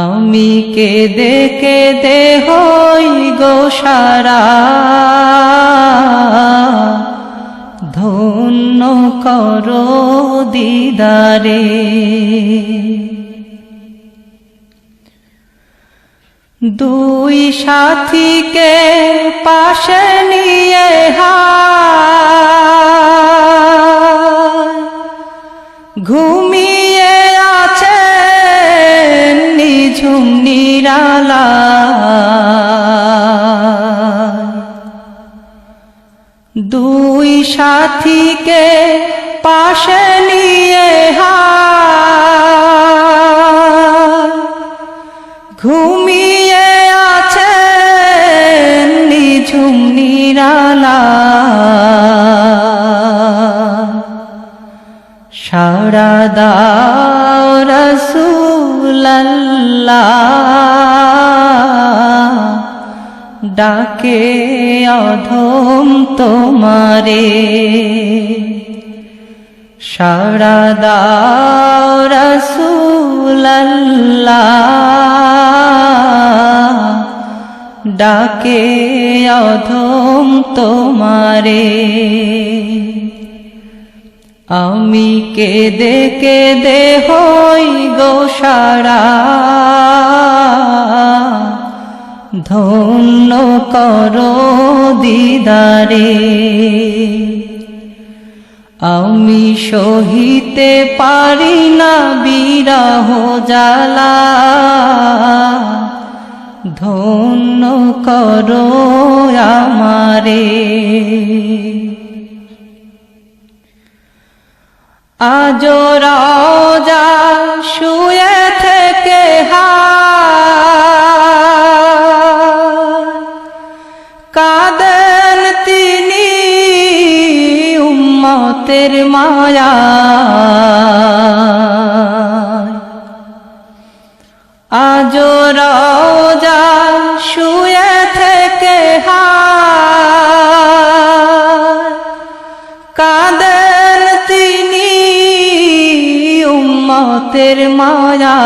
আমি কেঁদে কেঁদে হই গো সারা। ধন্য করো দিদারে। দুই সাথীকে পাশে নিরালা দুই সাথীকে পাশে নিয়ে হায় ঘুমিয়ে আছে নিঝুম নিরালা। সারা রসুল্লাহ ডাকে অধম তোমারে। সারা দাও ডাকে অধম তোমারে। আমি কেঁদে কেঁদে হই গো সারা। ধন্য করো দিদারে। আমি সহিতে পারি না বিরহ জালা ধন্য করো আমারে। আজ রাজা শুয়ে থেকে কাদেন উম্মতের মায়া। আজ রাজা শুয়ে থেকে কাদেন তিনি উম্মতের মায়া।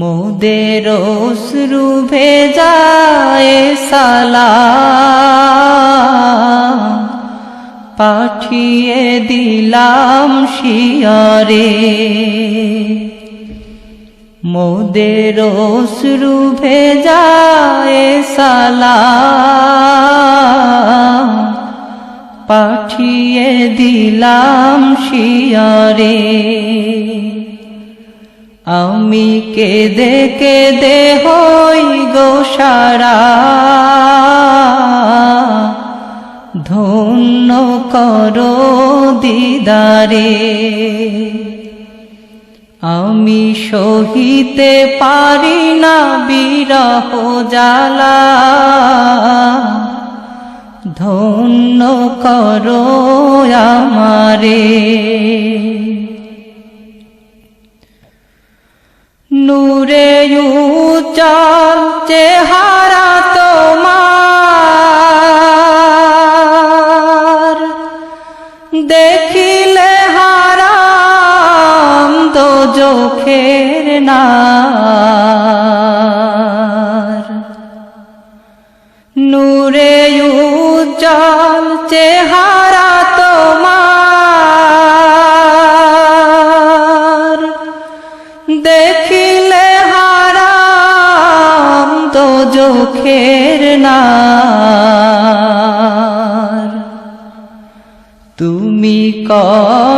মোদের অশ্রু ভেজায় সালা। পাঠিয়ে দিলাম শিয়রে। মোদের অশ্রু ভেজায় সালা পাঠিয়ে দিলাম শিয়রে। আমি কেঁদে কেঁদে হই গো সারা। ধন্য করো দিদারে। আমি সহিতে পারি না বিরহ জালা ধন্য করো আমারে। নূরে চেহারা চোখের নার। নূরে উজ্জ্বল চেহারা তোমার। দেখিলে হারাম তো চোখের না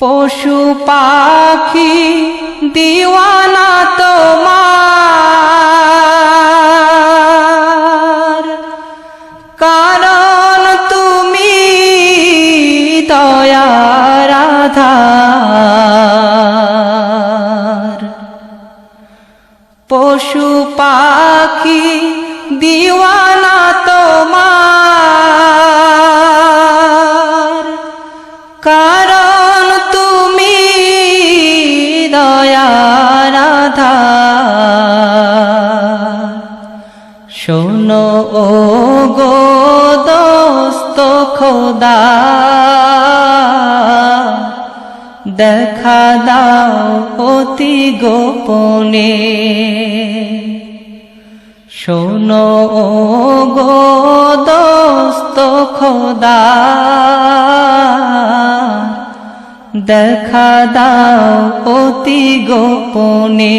পশু পাখি দিওয়ানা তোমার। কারণ তুমি দয়ার আধার পশু পাখি দিওয়ানা তোমার। কারণ খোদা দেখা দাও অতি গোপনে। শোনো ও গো দোস্ত খোদা দেখা দাও অতি গোপনে।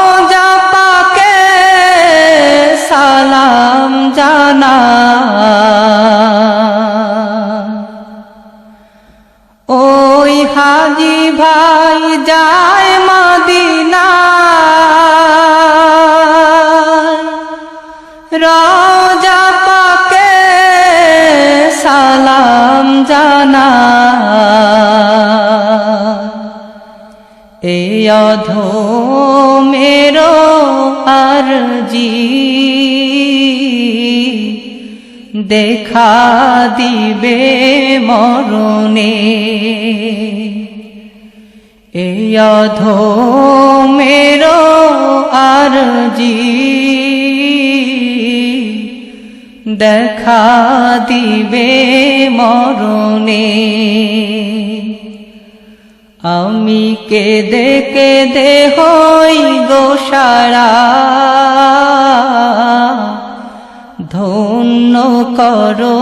রাজা পাকে সালাম জানা। ওই হাজি ভাই যায় মদিনা রাজা পাকে সালাম জানা। এ অধো মেরো আরজি। দেখা দিবে মরণে। এই অধো মেরো আরজি। দেখা দিবে মরণে। আমি কেঁদে কেঁদে হই গোসারা ধন্য করো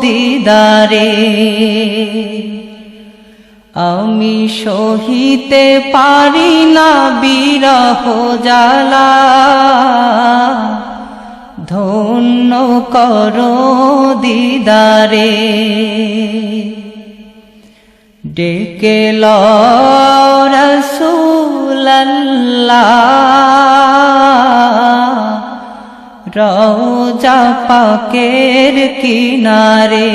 দিদারে। আমি সহিতে পারি না বিরহ জ্বালা। ধন্য করো দিদারে। ডেকে রওজা পাকের কিনারে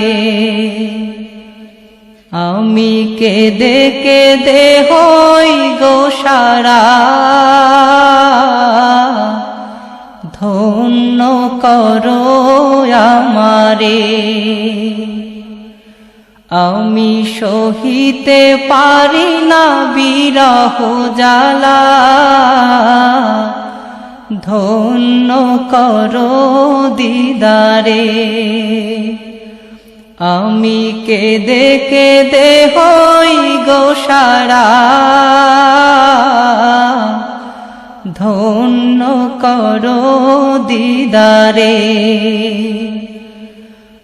আমি কেঁদে কেঁদে হই গো সারা। ধন্য করো আমারে। আমি সহিতে পারি না বিরহ জ্বালা। ধন্য করো দিদারে। আমি কেঁদে কেঁদে হই গো সারা। ধন্য করো দিদারে।